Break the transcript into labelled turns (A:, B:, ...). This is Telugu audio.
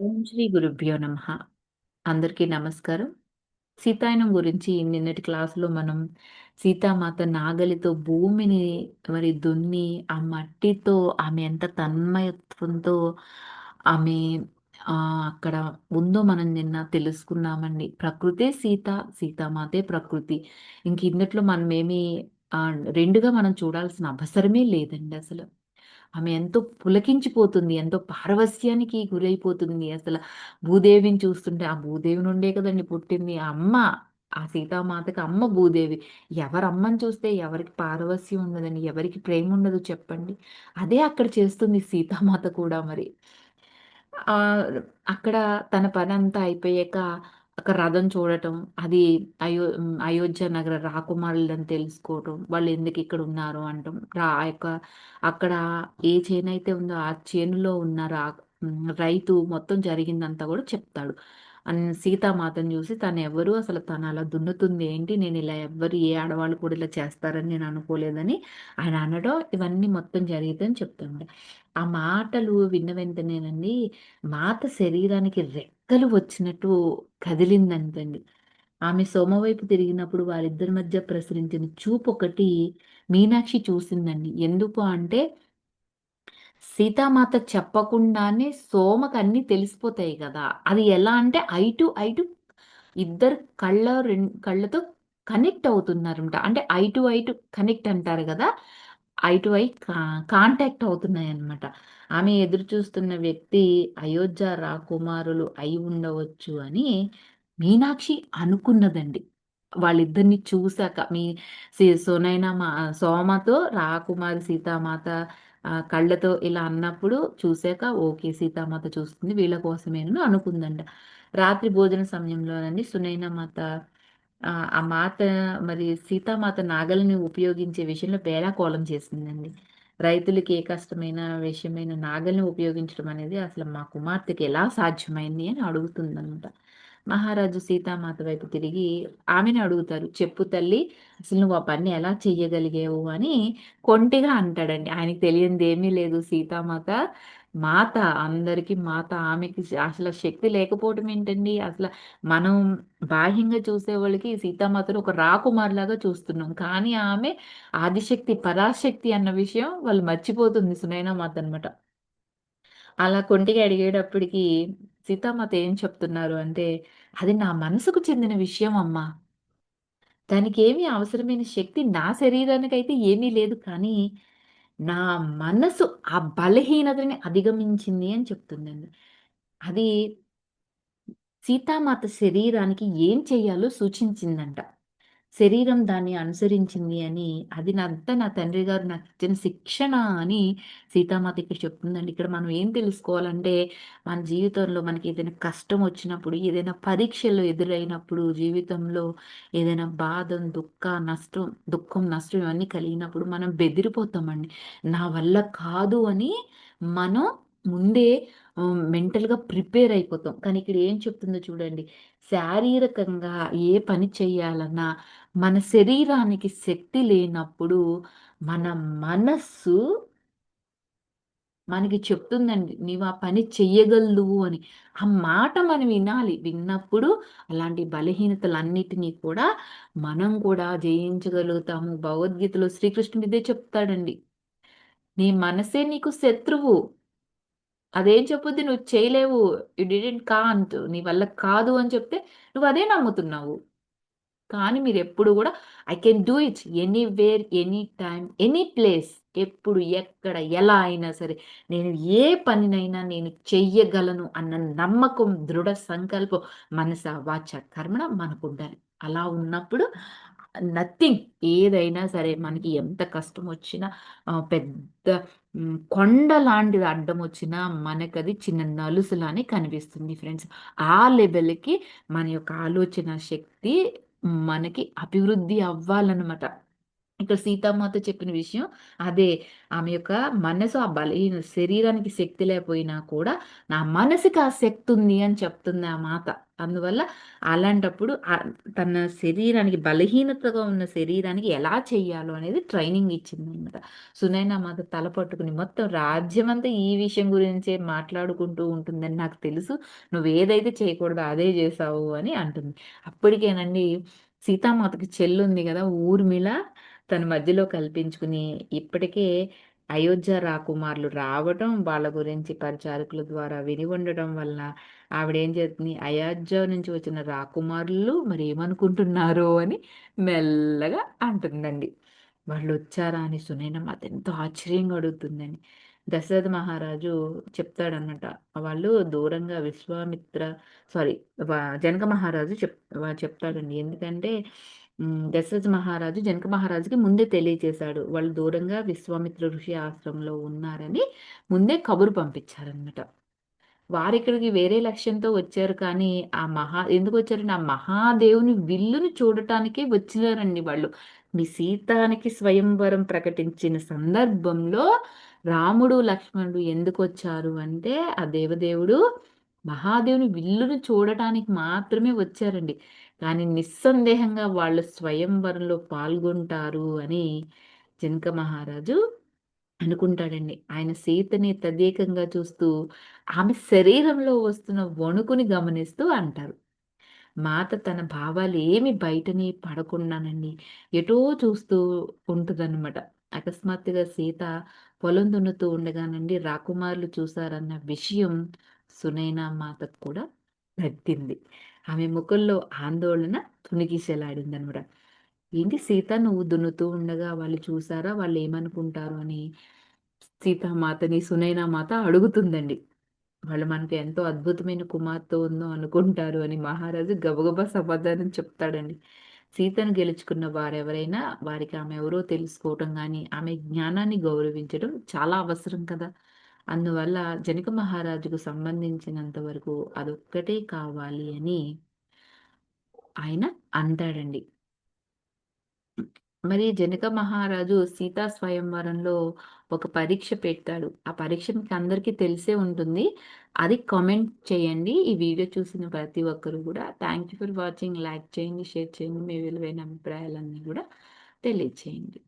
A: ఓం శ్రీ గురుభ్యో నమ. అందరికీ నమస్కారం. సీతాయనం గురించి నిన్నటి క్లాసులో మనం సీతామాత నాగలితో భూమిని మరి దున్ని ఆ మట్టితో ఆమె ఎంత తన్మయత్వంతో ఆమె అక్కడ ఉందో మనం నిన్న తెలుసుకున్నామండి. ప్రకృతే సీత సీతామాతే ప్రకృతి. ఇంక ఇందుట్లో మనం రెండుగా మనం చూడాల్సిన అవసరమే లేదండి అసలు. ఆమె ఎంతో పులకించిపోతుంది ఎంతో పారవస్యానికి గురైపోతుంది. అసలు భూదేవిని చూస్తుంటే ఆ భూదేవి నుండే కదండి పుట్టింది ఆ అమ్మ ఆ సీతామాతకి అమ్మ భూదేవి. ఎవరమ్మని చూస్తే ఎవరికి పారవస్యం ఉండదని ఎవరికి ప్రేమ ఉండదు చెప్పండి. అదే అక్కడ చేస్తుంది సీతామాత కూడా మరి. అక్కడ తన పని అంతా అయిపోయాక అక్కడ రథం చూడటం అది అయో అయోధ్య నగర రాకుమారులని తెలుసుకోవటం వాళ్ళు ఎందుకు ఇక్కడ ఉన్నారు అంటాం. రా యొక్క అక్కడ ఏ చేను అయితే ఉందో ఆ చేనులో ఉన్న రా రైతు మొత్తం జరిగిందంతా కూడా చెప్తాడు. సీతామాతను చూసి తను ఎవరు అసలు తను అలా దున్నుతుంది ఏంటి? నేను ఇలా ఎవ్వరు ఏ ఆడవాళ్ళు కూడా ఇలా చేస్తారని నేను అనుకోలేదని ఆయన అనడం ఇవన్నీ మొత్తం జరిగిందని చెప్తుండే ఆ మాటలు విన్న వెంటనేనండి మాత శరీరానికి రెక్కలు వచ్చినట్టు కదిలిందంటండి. ఆమె సోమవైపు తిరిగినప్పుడు వారిద్దరి మధ్య ప్రసరించిన చూపు ఒకటి మీనాక్షి చూసిందండి. ఎందుకు అంటే సీతామాత చెప్పకుండానే సోమకు అన్ని తెలిసిపోతాయి కదా. అది ఎలా అంటే ఐ టు ఐ టు ఇద్దరు కళ్ళ రెండు కళ్ళతో కనెక్ట్ అవుతున్నారంట. అంటే eye to eye to connect అంటారు కదా. ఐ టు ఐ కాంటాక్ట్ అవుతున్నాయి అనమాట ఆమె ఎదురు చూస్తున్న వ్యక్తి అయోధ్య రాకుమారులు అయి ఉండవచ్చు అని మీనాక్షి అనుకున్నదండి. వాళ్ళిద్దరిని చూశాక మీ సోనైనా మా సోమతో రాకుమారి సీతామాత కళ్ళతో ఇలా అన్నప్పుడు చూశాక ఓకే సీతామాత చూస్తుంది వీళ్ళ కోసమేనని అనుకుందంట. రాత్రి భోజన సమయంలోనండి సునైన మాత ఆ మాత మరి సీతామాత నాగల్ని ఉపయోగించే విషయంలో కోలం చేసిందండి. రైతులకి ఏ కష్టమైన విషయమైన నాగల్ని ఉపయోగించడం అనేది అసలు మా కుమార్తెకి ఎలా సాధ్యమైంది అని అడుగుతుందనమాట మహారాజు సీతామాత వైపు తిరిగి ఆమెను అడుగుతారు చెప్పు తల్లి అసలు నువ్వు ఆ పని ఎలా చెయ్యగలిగేవు? అని కొంటిగా అంటాడండి. ఆయనకి తెలియంది ఏమీ లేదు సీతామాత. మాత అందరికి మాత ఆమెకి అసలు శక్తి లేకపోవటం ఏంటండి? అసలు మనం బాహ్యంగా చూసే వాళ్ళకి సీతామాతను ఒక రాకుమారులాగా చూస్తున్నాం. కానీ ఆమె ఆదిశక్తి పరాశక్తి అన్న విషయం వాళ్ళు మర్చిపోతుంది సునైనా మాత అనమాట అలా కొంటిగా అడిగేటప్పటికి సీతామాత ఏం చెప్తున్నారు అంటే అది నా మనసుకు చెందిన విషయం అమ్మా. దానికి ఏమీ అవసరమైన శక్తి నా శరీరానికైతే ఏమీ లేదు కానీ నా మనసు ఆ బలహీనతని అధిగమించింది అని చెప్తుందండి. అది సీతామాత శరీరానికి ఏం చేయాలో సూచించిందంట. శరీరం దాన్ని అనుసరించింది అని అది అంతా నా తండ్రి గారు నాకు ఇచ్చిన శిక్షణ అని సీతామాత ఇక్కడ చెప్తుందండి. ఇక్కడ మనం ఏం తెలుసుకోవాలంటే మన జీవితంలో మనకి ఏదైనా కష్టం వచ్చినప్పుడు ఏదైనా పరీక్షలు ఎదురైనప్పుడు జీవితంలో ఏదైనా బాధ దుఃఖ నష్టం దుఃఖం నష్టం ఇవన్నీ కలిగినప్పుడు మనం బెదిరిపోతామండి. నా వల్ల కాదు అని మనం ముందే మెంటల్గా ప్రిపేర్ అయిపోతాం. కానీ ఇక్కడ ఏం చెప్తుందో చూడండి. శారీరకంగా ఏ పని చేయాలన్నా మన శరీరానికి శక్తి లేనప్పుడు మన మనస్సు మనకి చెప్తుందండి నీవు ఆ పని చెయ్యగలవు అని. ఆ మాట మనం వినాలి. విన్నప్పుడు అలాంటి బలహీనతలన్నిటినీ కూడా మనం కూడా జయించగలుగుతాము. భగవద్గీతలో శ్రీకృష్ణుడు ఇదే చెప్తాడండి. నీ మనసే నీకు శత్రువు. అదేం చెప్పొద్దు నువ్వు చేయలేవు యు డిడెంట్ కాంట్ నీ వల్ల కాదు అని చెప్తే నువ్వు అదే నమ్ముతున్నావు. కానీ మీరు ఎప్పుడు కూడా I can do it anywhere any time any place ఎప్పుడు ఎక్కడ ఎలా అయినా సరే నేను ఏ పనినైనా నేను చెయ్యగలను అన్న నమ్మకం దృఢ సంకల్పం మనస వాచ కర్మణ మనకు ఉండాలి అలా ఉన్నప్పుడు నథింగ్ ఏదైనా సరే మనకి ఎంత కష్టం వచ్చినా పెద్ద కొండ లాంటిది అడ్డం వచ్చినా మనకది చిన్న నలుసులానే కనిపిస్తుంది ఫ్రెండ్స్. ఆ లెవెల్కి మన యొక్క ఆలోచన శక్తి మనకి అభివృద్ధి అవ్వాలన్నమాట. ఇక్కడ సీతామాత చెప్పిన విషయం అదే. ఆమె యొక్క మనసు ఆ బలహీన శరీరానికి శక్తి లేకపోయినా కూడా నా మనసుకి ఆ శక్తి ఉంది అని చెప్తుంది ఆ మాత. అందువల్ల అలాంటప్పుడు తన శరీరానికి బలహీనతగా ఉన్న శరీరానికి ఎలా చేయాలో అనేది ట్రైనింగ్ ఇచ్చిందనమాట. సునైనా మాత తల పట్టుకుని మొత్తం రాజ్యమంతా ఈ విషయం గురించే మాట్లాడుకుంటూ ఉంటుందని నాకు తెలుసు. నువ్వు ఏదైతే చేయకూడదో అదే చేసావు అని అంటుంది. అప్పటికేనండి సీతామాతకి చెల్లుంది కదా ఊర్మిళ తన మధ్యలో కల్పించుకుని ఇప్పటికే అయోధ్య రాకుమారులు రావటం, వాళ్ళ గురించి పరిచారకుల ద్వారా విని ఉండటం వలన ఆవిడేం చేస్తుంది, అయోధ్య నుంచి వచ్చిన రాకుమారులు మరి ఏమనుకుంటున్నారో అని మెల్లగా అంటుందండి. వాళ్ళు వచ్చారా అని సునైనమాత ఎంతో ఆశ్చర్యంగా అడుగుతుందని దశరథ మహారాజు చెప్తాడనమాట. వాళ్ళు దూరంగా విశ్వామిత్ర సారీ జనక మహారాజు చెప్ చెప్తాడండి. ఎందుకంటే దశరథ మహారాజు జనక మహారాజుకి ముందే తెలియజేశాడు వాళ్ళు దూరంగా విశ్వామిత్ర ఋషి ఆశ్రమంలో ఉన్నారని ముందే కబురు పంపించారనమాట. వారిక్కడికి వేరే లక్ష్యంతో వచ్చారు కానీ, ఆ మహా ఎందుకు ఎందుకొచ్చారంటే, ఆ మహాదేవుని విల్లును చూడటానికే వచ్చినారండి వాళ్ళు. మీ సీతానికి స్వయంవరం ప్రకటించిన సందర్భంలో రాముడు, లక్ష్మణుడు ఎందుకు వచ్చారు అంటే, ఆ దేవదేవుడు మహాదేవుని విల్లుని చూడటానికి మాత్రమే వచ్చారండి. కానీ నిస్సందేహంగా వాళ్ళు స్వయంవరంలో పాల్గొంటారు అని జనక మహారాజు అనుకుంటాడండి. ఆయన సీతని తదేకంగా చూస్తూ, ఆమె శరీరంలో వస్తున్న వణుకుని గమనిస్తూ అంటారు. మాత తన భావాలు ఏమి బయటని పడకుండానండి ఎటో చూస్తూ ఉంటుందన్నమాట అకస్మాత్తుగా సీత పొలం దున్నుతూ ఉండగానండి రాకుమారులు చూశారన్న విషయం సునైనా మాతకు కూడా తట్టింది. ఆమె ముఖంలో ఆందోళన తొణికిసలాడిందనమాట. ఏంటి సీత నువ్వు దున్నుతూ ఉండగా వాళ్ళు చూసారా? వాళ్ళు ఏమనుకుంటారు అని సీతామాతని సునైనా మాత అడుగుతుందండి. వాళ్ళు మనకు ఎంతో అద్భుతమైన కుమార్తె ఉందో అనుకుంటారు అని మహారాజు గబగబా సమాధానం చెప్తాడండి. సీతను గెలుచుకున్న వారెవరైనా వారికి ఆమె ఎవరో తెలుసుకోవటం కానీ ఆమె జ్ఞానాన్ని గౌరవించడం చాలా అవసరం కదా! అందువల్ల జనక మహారాజుకు సంబంధించినంత వరకు అదొక్కటే కావాలి అని ఆయన అంటాడండి. మరి జనక మహారాజు సీతా స్వయంవరంలో ఒక పరీక్ష పెడతాడు. ఆ పరీక్ష మీకందరికీ తెలిసే ఉంటుంది. అది కామెంట్ చేయండి. ఈ వీడియో చూసిన ప్రతి ఒక్కరు కూడా thank you for watching. Like చేయండి, షేర్ చేయండి. మీ విలువైన అభిప్రాయాలన్నీ కూడా తెలియచేయండి.